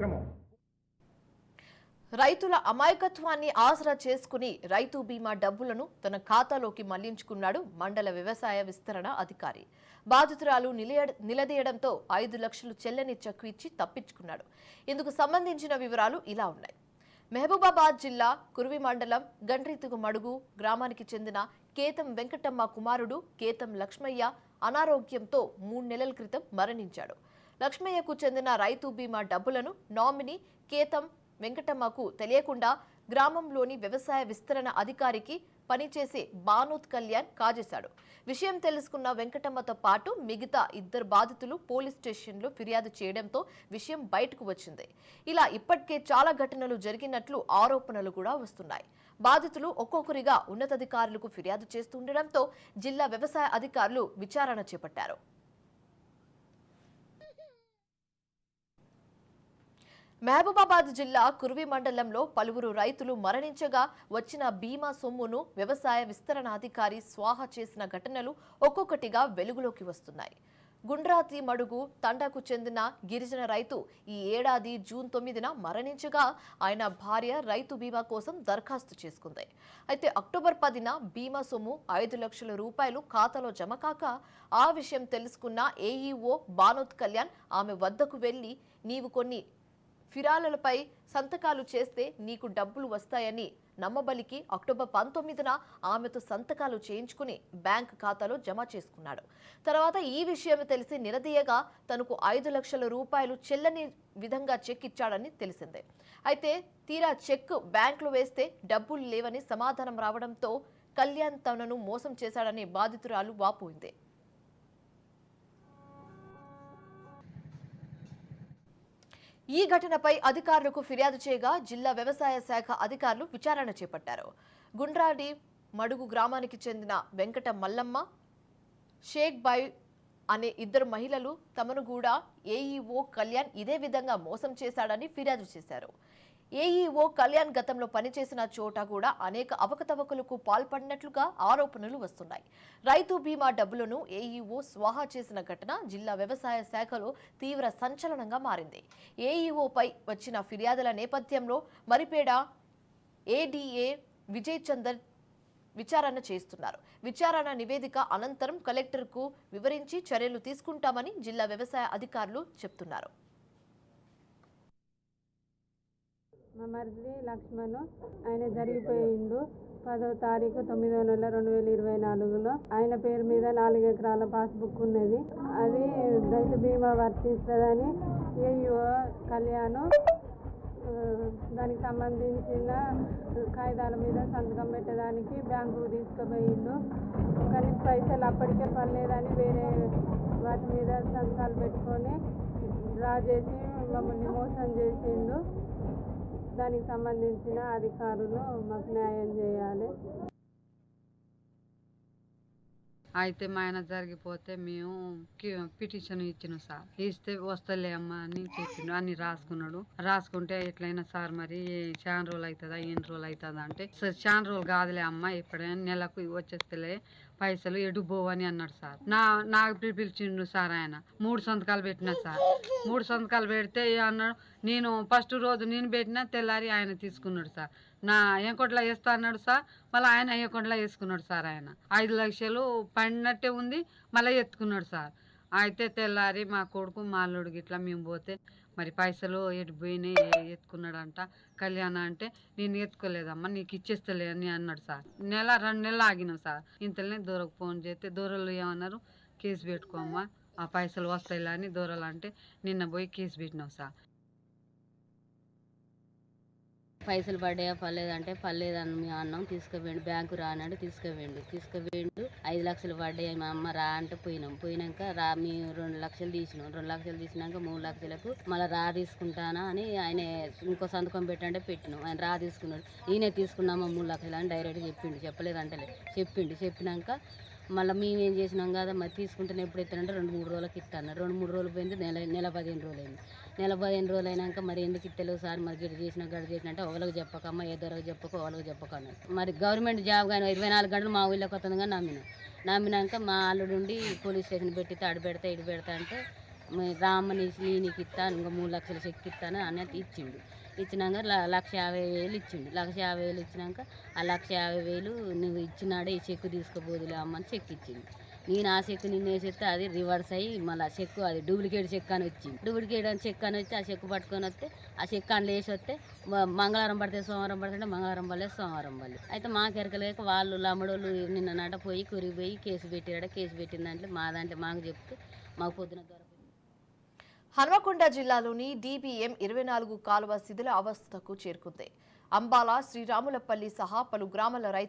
కార్యక్రమం రైతుల అమాయకత్వాన్ని ఆసరా చేసుకుని రైతు బీమా డబ్బులను తన ఖాతాలోకి మళ్ళించుకున్నాడు మండల వ్యవసాయ విస్తరణ అధికారి. బాధితురాలు నిలయ- నిలదీయడంతో ఐదు లక్షలు చెల్లని చెక్కు ఇచ్చి తప్పించుకున్నాడు. ఇందుకు సంబంధించిన వివరాలు ఇలా ఉన్నాయి. మహబూబాబాద్ జిల్లా కురువి మండలం గండ్రితుగు మడుగు గ్రామానికి చెందిన కేతం వెంకటమ్మ కుమారుడు కేతం లక్ష్మయ్య అనారోగ్యంతో మూడు నెలల క్రితం మరణించాడు. లక్ష్మయ్యకు చెందిన రైతు బీమా డబ్బులను నామినీ కేతం వెంకటమ్మకు తెలియకుండా గ్రామంలోని వ్యవసాయ విస్తరణ అధికారికి పనిచేసే బానోత్ కళ్యాణ్ కాజేశాడు. విషయం తెలుసుకున్న వెంకటమ్మతో పాటు మిగతా ఇద్దరు బాధితులు పోలీస్ స్టేషన్లో ఫిర్యాదు చేయడంతో విషయం బయటకు వచ్చింది. ఇలా ఇప్పటికే చాలా ఘటనలు జరిగినట్లు ఆరోపణలు కూడా వస్తున్నాయి. బాధితులు ఒక్కొక్కరిగా ఉన్నతాధికారులకు ఫిర్యాదు చేస్తుండటంతో జిల్లా వ్యవసాయ అధికారులు విచారణ చేపట్టారు. మహబూబాబాద్ జిల్లా కుర్వి మండలంలో పలువురు రైతులు మరణించగా వచ్చిన బీమా సొమ్మును వ్యవసాయ విస్తరణాధికారి స్వాహా స్వాహ చేసిన ఘటనలు ఒక్కొక్కటిగా వెలుగులోకి వస్తున్నాయి. గుండ్రాతి మడుగు తండాకు చెందిన గిరిజన రైతు ఈ ఏడాది జూన్ తొమ్మిదిన మరణించగా ఆయన భార్య రైతు బీమా కోసం దరఖాస్తు చేసుకుంది. అయితే అక్టోబర్ పదిన బీమా సొమ్ము ఐదు లక్షల రూపాయలు ఖాతాలో జమ కాక ఆ విషయం తెలుసుకున్న ఏఈఓ బానోత్ కళ్యాణ్ ఆమె వద్దకు వెళ్ళి నీవు కొన్ని ఫిరాలపై సంతకాలు చేస్తే నీకు డబ్బులు వస్తాయని నమ్మబలికి అక్టోబర్ పంతొమ్మిదిన ఆమెతో సంతకాలు చేయించుకుని బ్యాంక్ ఖాతాలో జమ చేసుకున్నాడు. తర్వాత ఈ విషయం తెలిసి నిరదీయగా తనకు ఐదు లక్షల రూపాయలు చెల్లని విధంగా చెక్ ఇచ్చాడని తెలిసిందే. అయితే తీరా చెక్ బ్యాంకులో వేస్తే డబ్బులు లేవని సమాధానం రావడంతో కళ్యాణ్ తనను మోసం చేశాడని బాధితురాలు వాపోయింది. ఈ ఘటనపై అధికారులకు ఫిర్యాదు చేయగా జిల్లా వ్యవసాయ శాఖ అధికారులు విచారణ చేపట్టారు. గుండ్రాడి మడుగు గ్రామానికి చెందిన వెంకట మల్లమ్మ షేక్ బాయ్ అనే ఇద్దరు మహిళలు తమను కూడా ఏఈఓ కళ్యాణ్ ఇదే విధంగా మోసం చేశాడని ఫిర్యాదు చేశారు. ఏఈఓ కళ్యాణ్ గతంలో పనిచేసిన చోట కూడా అనేక అవకతవకలకు పాల్పడినట్లుగా ఆరోపణలు వస్తున్నాయి. రైతు బీమా డబ్బులను ఏఈఓ స్వాహా చేసిన ఘటన జిల్లా వ్యవసాయ శాఖలో తీవ్ర సంచలనంగా మారింది. ఏఈఓపై వచ్చిన ఫిర్యాదుల నేపథ్యంలో మరిపేడ ఏడీఏ విజయ్ చందర్ విచారణ చేస్తున్నారు. విచారణ నివేదిక అనంతరం కలెక్టర్కు వివరించి చర్యలు తీసుకుంటామని జిల్లా వ్యవసాయ అధికారులు చెప్తున్నారు. మా మరిది లక్ష్మణ్. ఆయన జరిగిపోయిండు పదో తారీఖు తొమ్మిదో నెల రెండు వేల ఇరవై నాలుగులో. ఆయన పేరు మీద నాలుగు ఎకరాల పాస్బుక్ ఉన్నది. అది రైతు బీమా వర్తిస్తుందని ఏయో కళ్యాణ్ దానికి సంబంధించిన కాగితాల మీద సంతకం పెట్టడానికి బ్యాంకుకు తీసుకుపోయిండు. కానీ పైసలు అప్పటికే పడలేదని వేరే వాటి మీద సంతకాలు పెట్టుకొని డ్రా చేసి మమ్మల్ని మోసం చేసిండు. దానికి సంబంధించిన అధికారులు మాకు న్యాయం అయితే మా ఆయన జరిగిపోతే మేము పిటిషన్ ఇచ్చిన సార్. ఇస్తే వస్తలే అమ్మా అని చెప్పిండు. అని రాసుకున్నాడు. రాసుకుంటే ఎట్లయినా సార్ మరి చాలా రోజులు అవుతుందా ఎన్ని రోజులు అవుతుందా అంటే "సార్, చాలా రోజులు కాదులే అమ్మ ఎప్పుడైనా నెలకు వచ్చేస్తలే పైసలు ఎటు పోవని అన్నాడు సార్. నా నాకు పిలి- పిలిచిండు సార్ ఆయన. మూడు సంతకాలు పెట్టినా సార్. మూడు సంతకాలు పెడితే అన్నాడు నేను ఫస్ట్ రోజు నేను పెట్టినా తెల్లారి ఆయన తీసుకున్నాడు సార్. నా ఎంకొట్లా వేస్తా అన్నాడు సార్. మళ్ళీ ఆయన ఎంకొట్లా వేసుకున్నాడు సార్ ఆయన. ఐదు లక్షలు పడినట్టే ఉంది మళ్ళీ ఎత్తుకున్నాడు సార్. అయితే తెల్లారి మా కొడుకు మాల్లుడికి ఇట్లా మేము పోతే మరి పైసలు ఎటు పోయినాయి ఎత్తుకున్నాడంట. కళ్యాణ అంటే నేను ఎత్తుకోలేదమ్మా నీకు ఇచ్చేస్తలే అని అన్నాడు సార్. నెల రెండు నెలలు ఆగినాం సార్. ఇంతలోనే దూరకు ఫోన్ చేస్తే దూరంలో ఏమన్నారు? కేసు పెట్టుకోమ్మా ఆ పైసలు వస్తాయిలా అని దూరాలంటే నిన్న పోయి కేసు పెట్టినాం సార్. పైసలు పడ్డాయా పర్లేదంటే పర్లేదని మీ అన్నం తీసుకుపోయిండు బ్యాంకు రానండి తీసుకుపోయిండు. తీసుకుపోయిండు ఐదు లక్షలు పడ్డాయి మా అమ్మ రా అంటే పోయినాం. పోయినాక రా మీ రెండు లక్షలు తీసినాం. రెండు లక్షలు తీసినాక మూడు లక్షలకు మళ్ళీ రా తీసుకుంటానా అని ఆయన ఇంకో సంతకం పెట్టంటే పెట్టినాం. ఆయన రా తీసుకున్నాడు. ఈయన తీసుకున్నామా మూడు లక్షలు అని డైరెక్ట్ చెప్పిండు. చెప్పలేదంటలే. చెప్పిండు. చెప్పినాక మళ్ళీ మేము ఏం చేసినాం కదా మరి తీసుకుంటేనే ఎప్పుడు ఇస్తానంటే రెండు మూడు రోజులకి ఇస్తాను రెండు మూడు రోజులు పోయింది నెల నెల పదిహేను రోజులు అయింది. నెల పదిహేను రోజులు అయినాక మరి ఎందుకు ఇస్తలేవు సార్? మరి గిడి చేసిన గడి చేసినా అంటే ఒకరికి చెప్పకమ్మా ఏ ధరకు చెప్పకు వాళ్ళకి చెప్పక మరి గవర్నమెంట్ జాబ్ కానీ ఇరవై నాలుగు గంటలు మా ఊళ్ళోకి వస్తుంది కానీ నమ్మినాం. నమ్మినాక మా అల్లుడు ఉండి పోలీస్ స్టేషన్ పెట్టి అడు పెడతా ఇటు పెడతా అంటే మీ రామని శ్రీనికి ఇస్తా ఇంకా మూడు లక్షల చెక్కి ఇస్తాను అన్నట్టు ఇచ్చిండు. ఇచ్చినాక ల- లక్ష యాభై వేలు ఇచ్చిండు. లక్ష యాభై వేలు ఇచ్చినాక ఆ లక్ష యాభై వేలు నువ్వు ఇచ్చినాడే ఈ చెక్కు తీసుకుపోదులే అమ్మని చెక్ ఇచ్చింది నేను ఆ చెక్ నిన్న వేసేస్తే అది రివర్స్ అయ్యి మళ్ళీ ఆ చెక్ అది డూప్లికేట్ చెక్ అని వచ్చింది. డూప్లికేట్ అని చెక్ అని వచ్చి ఆ చెక్ పట్టుకొని వస్తే ఆ చెక్ అని వేసి వస్తే మంగళవారం పడితే సోమవారం పడితే మంగళవారం పడలే సోమవారం పడలే. అయితే మా కెరకలేక వాళ్ళు లమ్మడోళ్ళు నిన్న నాట పోయి కురిగిపోయి కేసు పెట్టిరాడ కేసు పెట్టిందంటే మా దాంట్లో మాకు చెప్తే మాకు పొద్దున ద్వారా హనుమకొండ జిల్లాలోని డిబిఎం ఇరవై నాలుగు కాలువ శిథిల అవస్థకు చేరుకుంది. అంబాల శ్రీరాములపల్లి సహా పలు గ్రామాల రైతు